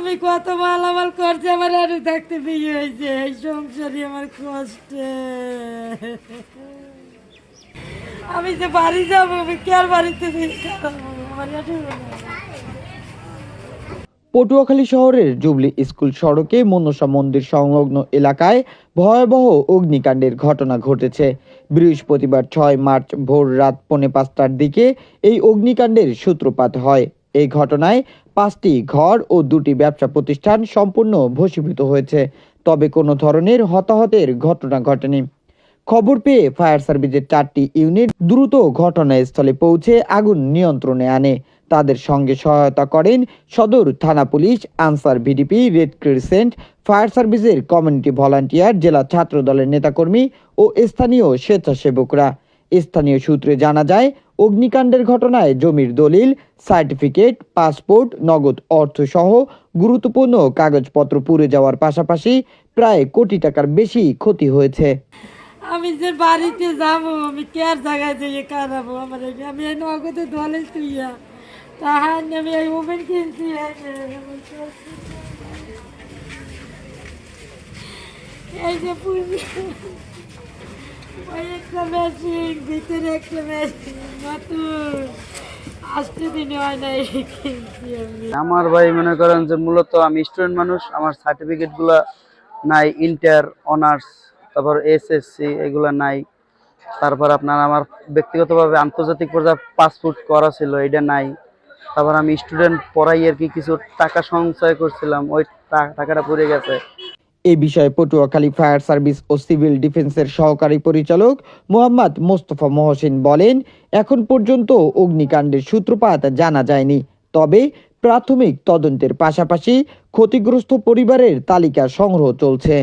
আমি কত মালামাল করছি, আমার আরও থাকতে বিয়ে হয়েছে। এই সংসারে আমার কষ্টে। আমি যে বাড়ি যাব, আমি কার বাড়িতে পটুয়াখালী শহরের জুবলি স্কুল সড়কে মনসা মন্দির সংলগ্ন এলাকায় ভয়াবহ অগ্নিকাণ্ডের ঘটনা ঘটেছে। বৃহস্পতিবার ছয় মার্চ ভোর রাত পৌনে পাঁচটার দিকে এই অগ্নিকাণ্ডের সূত্রপাত হয়। এই ঘটনায় পাঁচটি ঘর ও দুটি ব্যবসা প্রতিষ্ঠান সম্পূর্ণ ভস্মীভূত হয়েছে, তবে কোনো ধরনের হতাহতের ঘটনা ঘটেনি। খবর পেয়ে ফায়ার সার্ভিসের চারটি ইউনিট দ্রুত ঘটনাস্থলে পৌঁছে আগুন নিয়ন্ত্রণে আনে। তাদের সঙ্গে সহায়তা করেন সদর থানা police, Ansar VDP, red crescent, fire সার্ভিসের কমিউনিটি ভলান্টিয়ার, জেলা ছাত্র দলের নেতাকর্মী ও স্থানীয় স্বেচ্ছাসেবকরা। স্থানীয় সূত্রে জানা যায়, অগ্নিকাণ্ডের ঘটনায় জমির দলিল, সার্টিফিকেট, পাসপোর্ট, নগদ অর্থ সহ গুরুত্বপূর্ণ কাগজপত্র পুড়ে যাওয়ার পাশাপাশি প্রায় কোটি টাকার বেশি ক্ষতি হয়েছে। আমি যে বাড়িতে যাব, আমি কার জায়গায় যেয়ে কারাবো আমার আমি এই নগদে ধলে তুইয়া। তাহার আমি এই ওভেন কিনছি। এই যে পুঁজি একটা ভিতরে একটা নতুন। আমার ভাই মনে করেন যে মূলত আমি স্টুডেন্ট মানুষ, আমার সার্টিফিকেটগুলা নাই ইন্টার অনার্স তারপর এসএসসি এগুলা নাই। তারপর আপনার আমার ব্যক্তিগতভাবে আন্তর্জাতিক পর্যায়ে পাসপোর্ট করা ছিল এটা নাই। তারপর আমি স্টুডেন্ট পড়াই আর কি কিছু টাকা সঞ্চয় করছিলাম, ওই টাকাটা পড়ে গেছে। এ বিষয়ে পটুয়াখালী ফায়ার সার্ভিস ও সিভিল ডিফেন্সের সহকারী পরিচালক মোহাম্মদ মোস্তফা মহসিন বলেন, এখন পর্যন্ত অগ্নিকাণ্ডের সূত্রপাত জানা যায়নি। তবে প্রাথমিক তদন্তের পাশাপাশি ক্ষতিগ্রস্ত পরিবারের তালিকা সংগ্রহ চলছে।